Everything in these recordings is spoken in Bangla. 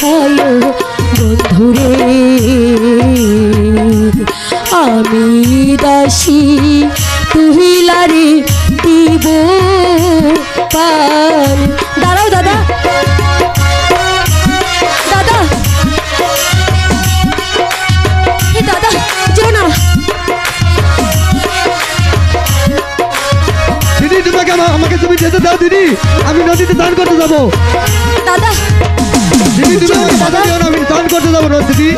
সহায় বন্ধুরে। আমি দাসী তুহিলারে দিব পার। দাঁড়াও দাদা। দাদা। দাদা যেও না। দিদি তোমাকে আমাকে তুমি যেতে দাও দিদি? আমি নদীতে স্নান করতে যাব। দাদা। দিদি তুমি আমাকে বাধা। দিও না আমি স্নান করতে যাব না দিদি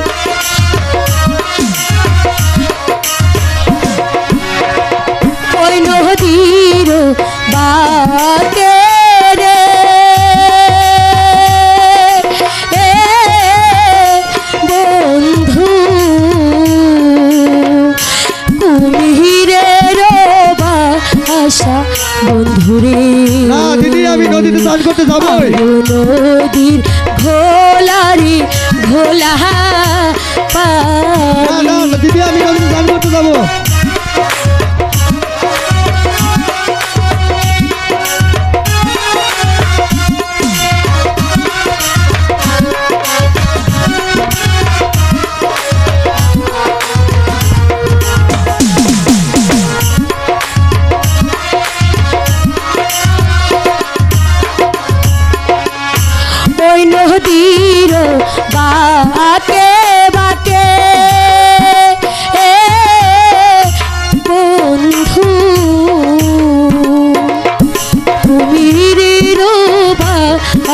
ওই নদীর বাকে রে এ বন্ধু কুমিরের আশা বন্ধুরে স্নান করতে যাব নদীর ঘোলারি ঘোলা দিদি আমি নদীতে স্নান করতে যাব।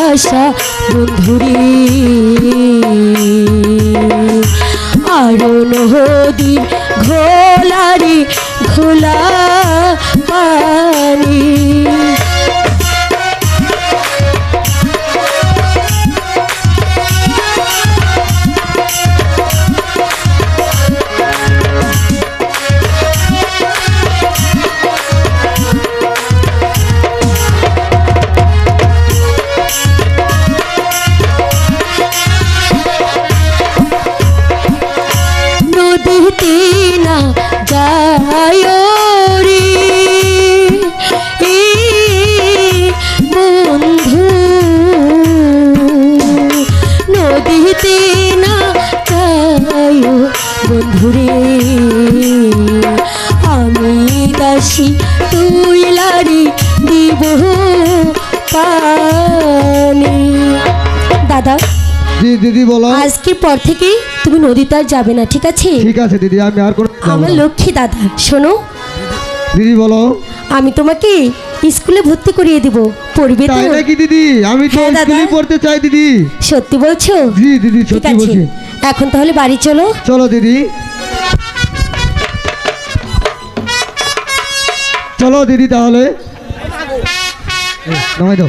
আশা বন্ধুরে। আরও নদীর ঘোলারি ঘোলা নদীতে না যায় বন্ধু নদীতে না যায় আমি দাসী তুই লারি দিব দাদা জি দিদি বলো। আজকের পর থেকে তুমি নদীতে আর যাবে না ঠিক আছে? ঠিক আছে দিদি আমি আর কোনো আমার লক্ষ্মী দাদা শোনো। দিদি বলো। আমি তোমাকে স্কুলে ভর্তি করিয়ে দিব পড়বে তো? তাই নাকি দিদি? আমি তো হ্যাঁ, স্কুলে পড়তে চাই দিদি। সত্যি বলছো? জি দিদি সত্যি বলছি। এখন তাহলে বাড়ি চলো। চলো দিদি। চলো দিদি তাহলে। নামাই দাও।